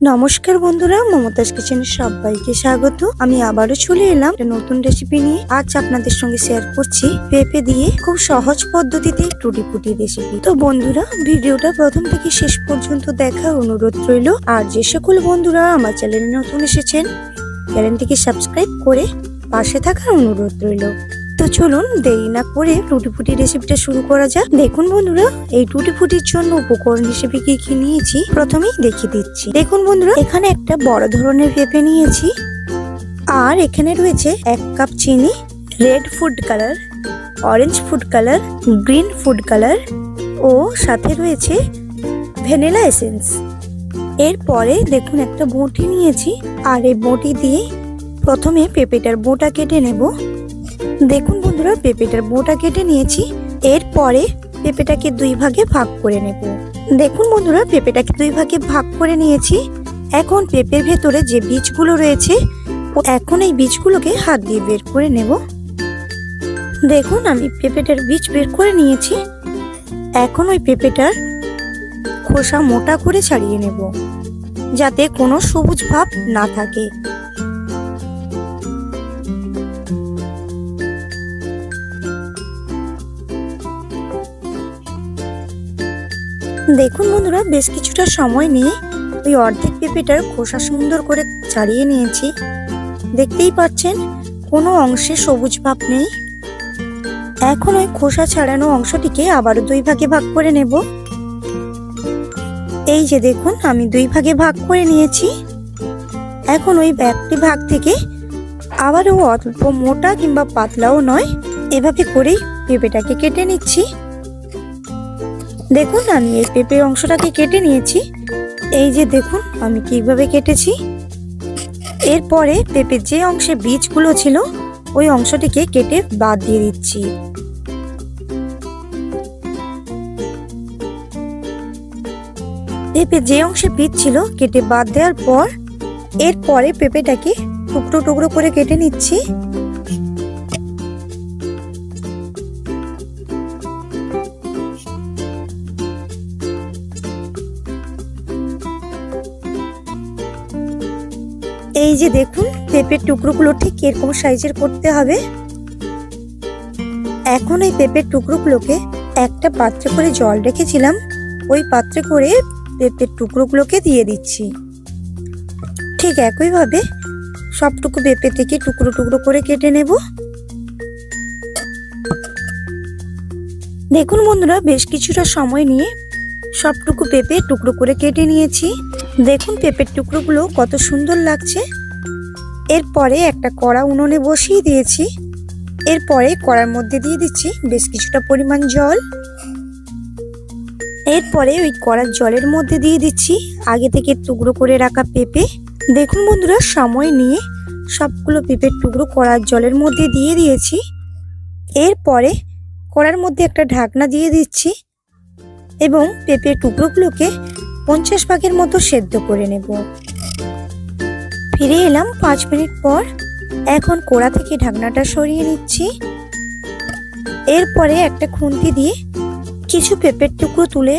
নমস্কার বন্ধুরা, মমতাজ কিচেনে সবাইকে স্বাগত। আমি আবারও চলে এলাম নতুন রেসিপি নিয়ে। আজ আপনাদের সঙ্গে শেয়ার করছি পেঁপে দিয়ে খুব সহজ পদ্ধতিতে টুটি ফুটি রেসিপি তো বন্ধুরা, ভিডিওটা প্রথম থেকে শেষ পর্যন্ত দেখার অনুরোধ রইল। আর যে সকল বন্ধুরা আমার চ্যানেলে নতুন এসেছেন চ্যানেলটিকে সাবস্ক্রাইব করে পাশে থাকার অনুরোধ রইল। তো চলুন দেরি না করে টুটি ফুটি রেসিপিটা শুরু করা যাক। দেখুন বন্ধুরা, এই টুটি ফুটির জন্য উপকরণ হিসেবে কি কি নিয়েছি, প্রথমেই দেখিয়ে দিচ্ছি। দেখুন বন্ধুরা, এখানে একটা বড় ধরনের পেঁপে নিয়েছি, আর এখানে রয়েছে এক কাপ চিনি red food colour orange food colour green food colour ও সাথে রয়েছে ভ্যানিলা এসেন্স এরপরে দেখুন একটা বটি নিয়েছি, আর এই বটি দিয়ে প্রথমে পেঁপেটার বোটা কেটে নেব। দেখুন বন্ধুরা, পেঁপেটার বোটা কেটে নিয়েছি। এরপরে পেঁপেটাকে দুই ভাগে ভাগ করে নেব। দেখুন বন্ধুরা, পেঁপেটাকে দুই ভাগে ভাগ করে নিয়েছি। এখন পেঁপের ভেতরে যে বীজগুলো রয়েছে, এখন এই বীজগুলোকে হাত দিয়ে বের করে নেব। দেখুন, আমি পেঁপেটার বীজ বের করে নিয়েছি। এখন ওই পেঁপেটার খোসা মোটা করে ছাড়িয়ে নেব, যাতে কোনো সবুজ ভাব না থাকে। দেখুন বন্ধুরা, বেশ কিছুটা সময় নিয়ে ওই অর্ধেক পেঁপেটার খোসা সুন্দর করে ছাড়িয়ে নিয়েছি। দেখতেই পাচ্ছেন, কোনো অংশে সবুজ ভাব নেই। এখন ওই খোসা ছাড়ানো অংশটিকে আবারও দুই ভাগে ভাগ করে নেব। এই যে দেখুন, আমি দুই ভাগে ভাগ করে নিয়েছি। এখন ওই ব্যাগটি ভাগ থেকে আবারও অল্প মোটা কিংবা পাতলাও নয়, এভাবে করেই পেঁপেটাকে কেটে নিচ্ছি। দেখুন আমি এই পেঁপে অংশটাকে কেটে নিয়েছি। এই যে দেখুন, আমি কীভাবে কেটেছি। এরপরে পেঁপের যে অংশে বীজগুলো ছিল, ওই অংশটিকে কেটে বাদ দিয়ে দিচ্ছি। পেঁপে যে অংশে বীজ ছিল, কেটে বাদ দেওয়ার পর, এরপরে পেঁপেটাকে টুকরো টুকরো করে কেটে নিচ্ছি। যে দেখুন, পেঁপের টুকরোগুলো ঠিক এরকম সাইজের করতে হবে। এখন এই পেঁপের টুকরোগুলোকে একটা পাত্রে করে জল রেখেছিলাম, ওই পাত্রে করে পেঁপের টুকরোগুলোকে দিয়ে দিচ্ছি। ঠিক একইভাবে সবটুকু পেঁপে থেকে টুকরো টুকরো করে কেটে নেব। দেখুন বন্ধুরা, বেশ কিছুটা সময় নিয়ে সবটুকু পেঁপে টুকরো করে কেটে নিয়েছি। দেখুন পেঁপের টুকরোগুলো কত সুন্দর লাগছে। এরপরে একটা কড়া উনুনে বসিয়ে দিয়েছি। এরপরে কড়ার মধ্যে দিয়ে দিচ্ছি বেশ কিছুটা পরিমাণ জল। এরপরে ওই কড়ার জলের মধ্যে দিয়ে দিচ্ছি আগে থেকে টুকরো করে রাখা পেঁপে। দেখুন বন্ধুরা, সময় নিয়ে সবগুলো পেঁপের টুকরো কড়ার জলের মধ্যে দিয়ে দিয়েছি। এরপরে কড়ার মধ্যে একটা ঢাকনা দিয়ে দিচ্ছি এবং পেঁপের টুকরোগুলোকে পঞ্চাশ ভাগের মতো সেদ্ধ করে নেব। ফিরে এলাম পাঁচ মিনিট পর। এখন কোড়া থেকে ঢাকনাটা সরিয়ে নিচ্ছি। এরপরে একটা খুন্তি দিয়ে কিছু পেঁপের টুকরো তুলে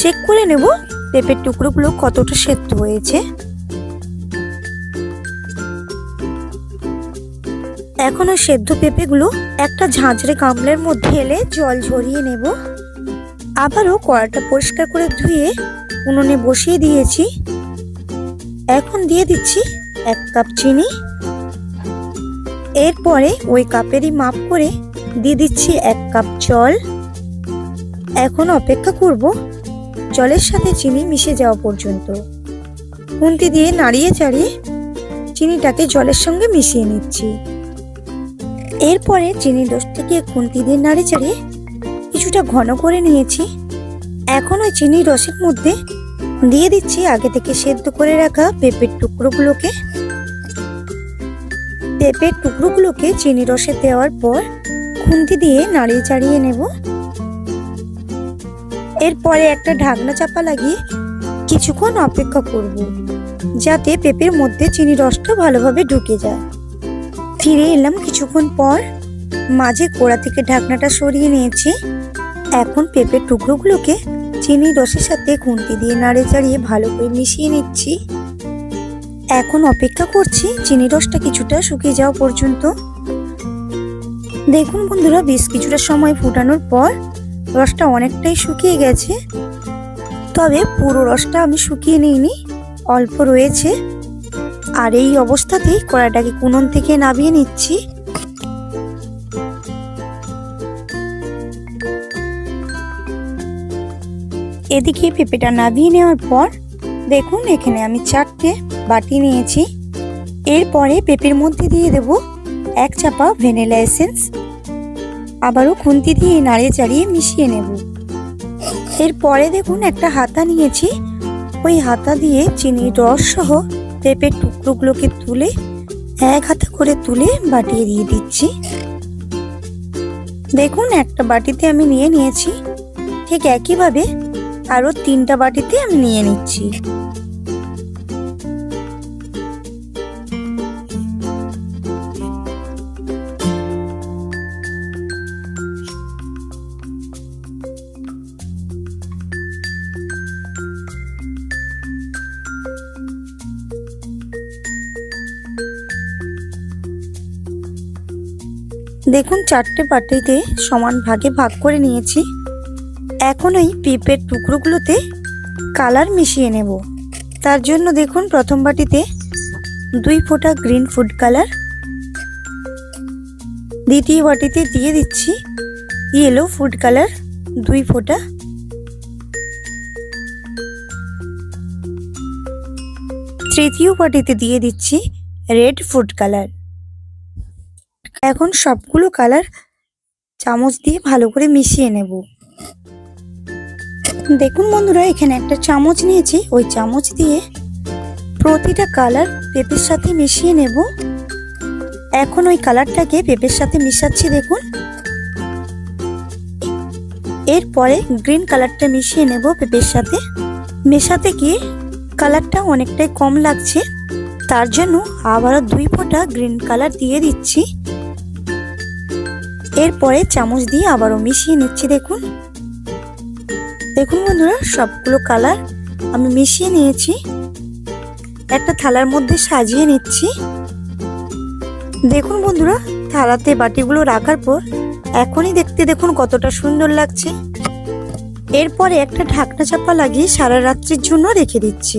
চেক করে নেব পেঁপের টুকরোগুলো কতটা সেদ্ধ হয়েছে। এখন ওই সেদ্ধ পেঁপেগুলো একটা ঝাঁঝরে গামলের মধ্যে এলে জল ঝরিয়ে নেব। আবারও কড়াটা পরিষ্কার করে ধুয়ে উনুনে বসিয়ে দিয়েছি। এখন দিয়ে দিচ্ছি এক কাপ চিনি। এরপরে ওই কাপেরই মাপ করে দিয়ে দিচ্ছি এক কাপ জল। এখন অপেক্ষা করব জলের সাথে চিনি মিশে যাওয়া পর্যন্ত। খুন্তি দিয়ে নাড়িয়ে চাড়িয়ে চিনিটাকে জলের সঙ্গে মিশিয়ে নিচ্ছি। এরপরে চিনি রসটিকে খুন্তি দিয়ে নাড়িয়ে চাড়িয়ে কিছুটা ঘন করে নিয়েছি। এখন ওই চিনি রসের মধ্যে দিয়ে দিচ্ছি আগে থেকে সেদ্ধ করে রাখা পেঁপের টুকরোগুলোকে। পেঁপের টুকরোগুলোকে চিনি রসে দেওয়ার পর খুন্তি দিয়ে নাড়িয়ে চাড়িয়ে নেব। এরপরে একটা ঢাকনা চাপা লাগিয়ে কিছুক্ষণ অপেক্ষা করব, যাতে পেঁপের মধ্যে চিনি রসটা ভালোভাবে ঢুকে যায়। ফিরে এলাম কিছুক্ষণ পর মাঝে কোড়া থেকে ঢাকনাটা সরিয়ে নিয়েছি। এখন পেঁপের টুকরোগুলোকে চিনি রসের সাথে খুন্তি দিয়ে নাড়ে চাড়িয়ে ভালো করে মিশিয়ে নিচ্ছি। এখন অপেক্ষা করছি চিনি রসটা কিছুটা শুকিয়ে যাওয়া পর্যন্ত। দেখুন বন্ধুরা, বেশ কিছুটা সময় ফুটানোর পর রসটা অনেকটাই শুকিয়ে গেছে। তবে পুরো রসটা আমি শুকিয়ে নিইনি, অল্প রয়েছে। আর এই অবস্থাতেই কড়াইটাকে কুনন থেকে নামিয়ে নিচ্ছি। এদিকে পেঁপেটা নামিয়ে নেওয়ার পর দেখুন, এখানে আমি চারটে বাটি নিয়েছি। এরপরে পেঁপের মধ্যে দিয়ে দেব এক চাপা ভ্যানিলা এসেন্স। আবারও খুন্তি দিয়ে নাড়িয়ে চাড়িয়ে মিশিয়ে নেব। এরপরে দেখুন একটা হাতা নিয়েছি। ওই হাতা দিয়ে চিনির রস সহ পেঁপের টুকরোগুলোকে তুলে এক হাতে করে তুলে বাটিয়ে দিয়ে দিচ্ছি। দেখুন একটা বাটিতে আমি নিয়ে নিয়েছি। ঠিক একইভাবে আরও তিনটা বাটিতে আমি নিয়ে নিচ্ছি। দেখুন চারটে বাটিতে সমান ভাগে ভাগ করে নিয়েছি। এখন ওই পেঁপের টুকরোগুলোতে কালার মিশিয়ে নেব। তার জন্য দেখুন প্রথম বাটিতে দুই ফোঁটা গ্রিন ফুড কালার। দ্বিতীয় বাটিতে দিয়ে দিচ্ছি ইয়েলো ফুড কালার দুই ফোঁটা। তৃতীয় বাটিতে দিয়ে দিচ্ছি রেড ফুড কালার এখন সবগুলো কালার চামচ দিয়ে ভালো করে মিশিয়ে নেব। দেখুন বন্ধুরা, এখানে একটা চামচ নিয়েছি। ওই চামচ দিয়ে প্রতিটা কালার পেঁপের সাথে মিশিয়ে নেব। এখন ওই কালারটাকে পেঁপের সাথে মিশাচ্ছি, দেখুন। এরপরে গ্রিন কালারটা মিশিয়ে নেব পেঁপের সাথে। মেশাতে গিয়ে কালারটা অনেকটাই কম লাগছে। তার জন্য আবারও দুই ফোঁটা গ্রিন কালার দিয়ে দিচ্ছি। এরপরে চামচ দিয়ে আবারও মিশিয়ে নিচ্ছি, দেখুন। দেখুন বন্ধুরা, সবগুলো কালার আমি মিশিয়ে নিয়েছি। একটা থালার মধ্যে সাজিয়ে নিচ্ছি। দেখুন বন্ধুরা, থালাতে বাটিগুলো রাখার পর এখনই দেখতে দেখুন কতটা সুন্দর লাগছে। এরপরে একটা ঢাকনা চাপা লাগিয়ে সারা রাত্রির জন্য রেখে দিচ্ছি।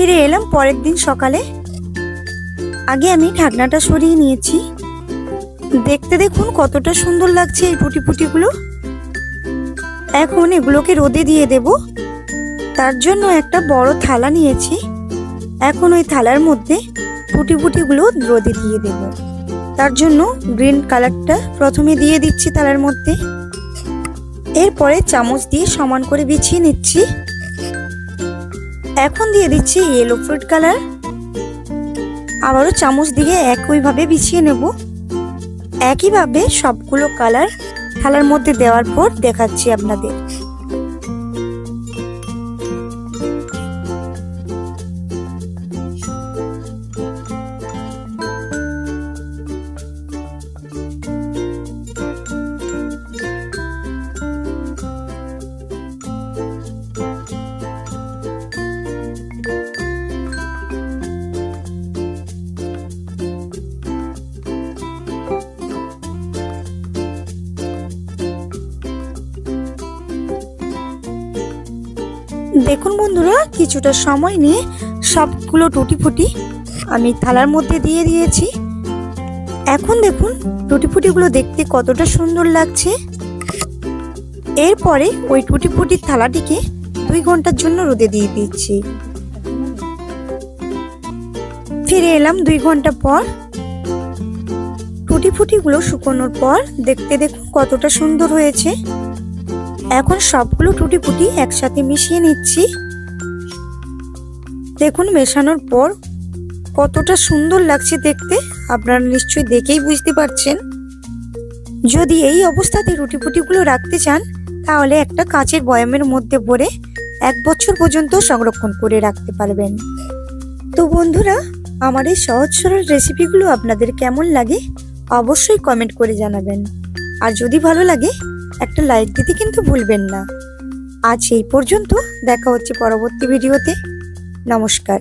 ফিরে এলাম পরের দিন সকালে। আগে আমি ঢাকনাটা সরিয়ে নিয়েছি। দেখতে দেখুন কতটা সুন্দর লাগছে এই পুটি পুটিগুলো। এখন এগুলোকে রোদে দিয়ে দেব। তার জন্য একটা বড় থালা নিয়েছি। এখন ওই থালার মধ্যে পুটি পুটিগুলো রোদে দিয়ে দেব। তার জন্য গ্রিন কালারটা প্রথমে দিয়ে দিচ্ছি থালার মধ্যে। এরপরে চামচ দিয়ে সমান করে বিছিয়ে নিচ্ছি। এখন দিয়ে দিচ্ছি ইয়েলো ফ্রুট কালার আবারও চামচ দিয়ে একইভাবে বিছিয়ে নেব। একইভাবে সবগুলো কালার থালার মধ্যে দেওয়ার পর দেখাচ্ছি আপনাদের। দেখুন বন্ধুরা, কিছুটা সময় নিয়ে সবগুলো টুটি ফুটি আমি থালার মধ্যে দিয়ে দিয়েছি। এখন দেখুন টুটি ফুটিগুলো দেখতে কতটা সুন্দর লাগছে। এরপরে ওই টুটি ফুটির থালাটিকে দুই ঘণ্টার জন্য রোদে দিয়ে দিচ্ছি। ফিরে এলাম দুই ঘণ্টা পর। টুটি ফুটিগুলো শুকোনোর পর দেখতে দেখুন কতটা সুন্দর হয়েছে। এখন সবগুলো টুটি ফুটি একসাথে মিশিয়ে নিচ্ছি। দেখুন মেশানোর পর কতটা সুন্দর লাগছে দেখতে। আপনারা নিশ্চয়ই দেখেই বুঝতে পারছেন। যদি এই অবস্থাতে রুটি ফুটিগুলো রাখতে চান, তাহলে একটা কাঁচের বয়ামের মধ্যে ভরে এক বছর পর্যন্ত সংরক্ষণ করে রাখতে পারবেন। তো বন্ধুরা, আমার এই সহজ সরল রেসিপিগুলো আপনাদের কেমন লাগে অবশ্যই কমেন্ট করে জানাবেন। আর যদি ভালো লাগে একটা লাইক দিতে কিন্তু ভুলবেন না। আজ এই পর্যন্ত দেখা হচ্ছে পরবর্তী ভিডিওতে নমস্কার।